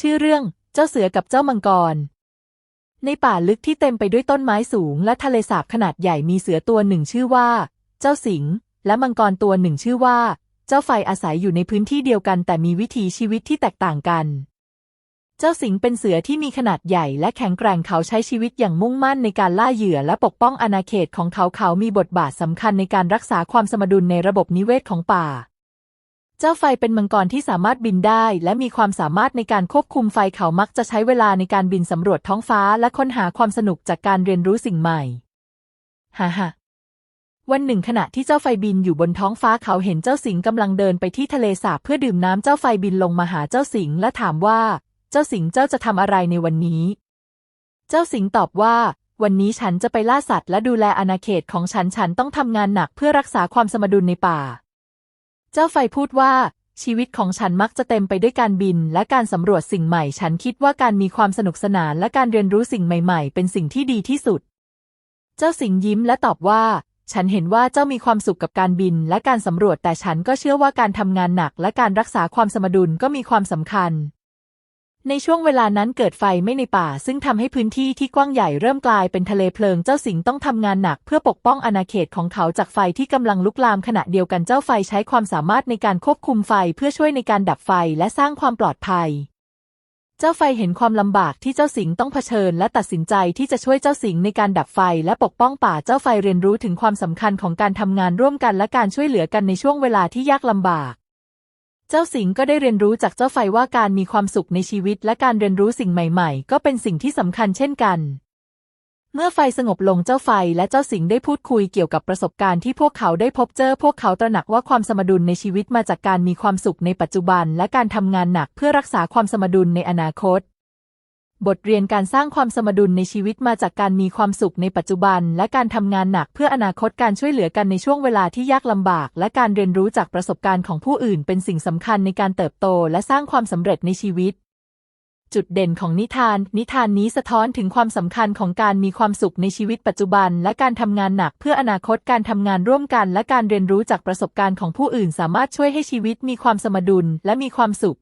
ชื่อเรื่อง เจ้าเสือกับเจ้ามังกร ในป่าลึกที่เต็มไปด้วยต้นไม้สูงและทะเลสาบขนาดใหญ่มีเสือตัวหนึ่งชื่อว่า เจ้าสิงห์และมังกรตัวหนึ่งชื่อว่า เจ้าไฟอาศัยอยู่ในพื้นที่เดียวกัน แต่มีวิถีชีวิตที่แตกต่างกัน เจ้าสิงห์เป็นเสือที่มีขนาดใหญ่และแข็งแกร่งเขาใช้ชีวิตอย่างมุ่งมั่นในการล่าเหยื่อและปกป้องอาณาเขตของเขาเขามีบทบาทสำคัญในการรักษาความสมดุลในระบบนิเวศของป่า เจ้าไฟเป็นมังกรที่สามารถบินได้ และมีความสามารถในการควบคุมไฟเขามักจะใช้เวลาในการบินสำรวจท้องฟ้าและค้นหาความสนุกจากการเรียนรู้สิ่งใหม่ฮ่าฮ่าวันหนึ่งขณะที่เจ้าไฟบินอยู่บนท้องฟ้าเขาเห็นเจ้าสิงกำลังเดินไปที่ทะเลสาบเพื่อดื่มน้ำเจ้าไฟบินลงมาหาเจ้าสิงและถามว่า เจ้าสิงเจ้าจะทำอะไรในวันนี้ เจ้าสิงตอบว่า วันนี้ฉันจะไปล่าสัตว์และดูแลอาณาเขตของฉันฉันต้องทำงานหนักเพื่อรักษาความสมดุลในป่า เจ้าไฟพูดว่า ชีวิตของฉันมักจะเต็มไปด้วยการบิน และการสำรวจสิ่งใหม่ ฉันคิดว่าการมีความสนุกสนานและการเรียนรู้สิ่งใหม่ๆ เป็นสิ่งที่ดีที่สุด เจ้าสิงยิ้มและตอบว่า ฉันเห็นว่าเจ้ามีความสุขกับการบิน และการสำรวจแต่ฉันก็เชื่อว่าการทำงานหนัก และการรักษาความสมดุลก็มีความสำคัญ ในช่วงเวลานั้นเกิดไฟไม่ในป่า ซึ่งทำให้พื้นที่ที่กว้างใหญ่เริ่มกลายเป็นทะเลเพลิงเจ้าสิงต้องทำงานหนักเพื่อปกป้องอาณาเขตของเขาจากไฟที่กำลังลุกลามขณะเดียวกันเจ้าไฟใช้ความสามารถในการควบคุมไฟเพื่อช่วยในการดับไฟและสร้างความปลอดภัย เจ้าไฟเห็นความลำบากที่เจ้าสิงต้องเผชิญ และตัดสินใจที่จะช่วยเจ้าสิงในการดับไฟและปกป้องป่าเจ้าไฟเรียนรู้ถึงความสำคัญของการทำงานร่วมกันและการช่วยเหลือกันในช่วงเวลาที่ยากลำบาก เจ้าสิงก็ได้เรียนรู้จากเจ้าไฟว่าการมีความสุขในชีวิตและการเรียนรู้สิ่งใหม่ ๆ ก็เป็นสิ่งที่สำคัญเช่นกัน เมื่อไฟสงบลงเจ้าไฟและเจ้าสิงได้พูดคุยเกี่ยวกับประสบการณ์ที่พวกเขาได้พบเจอ พวกเขาตระหนักว่าความสมดุลในชีวิตมาจากการมีความสุขในปัจจุบัน และการทำงานหนักเพื่อรักษาความสมดุลในอนาคต บทเรียนการสร้างความสมดุลในชีวิตมาจากการมีความสุขในปัจจุบัน และการทำงานหนักเพื่ออนาคตการช่วยเหลือกันในช่วงเวลาที่ยากลำบาก และการเรียนรู้จากประสบการณ์ของผู้อื่น เป็นสิ่งสำคัญในการเติบโต และสร้างความสำเร็จในชีวิต จุดเด่นของนิทาน นิทานนี้สะท้อนถึงความสำคัญของการมีความสุขในชีวิตปัจจุบัน และการทำงานหนักเพื่ออนาคตการทำงานร่วมกัน และการเรียนรู้จากประสบการณ์ของผู้อื่น สามารถช่วยให้ชีวิตมีความสมดุล และมีความสุข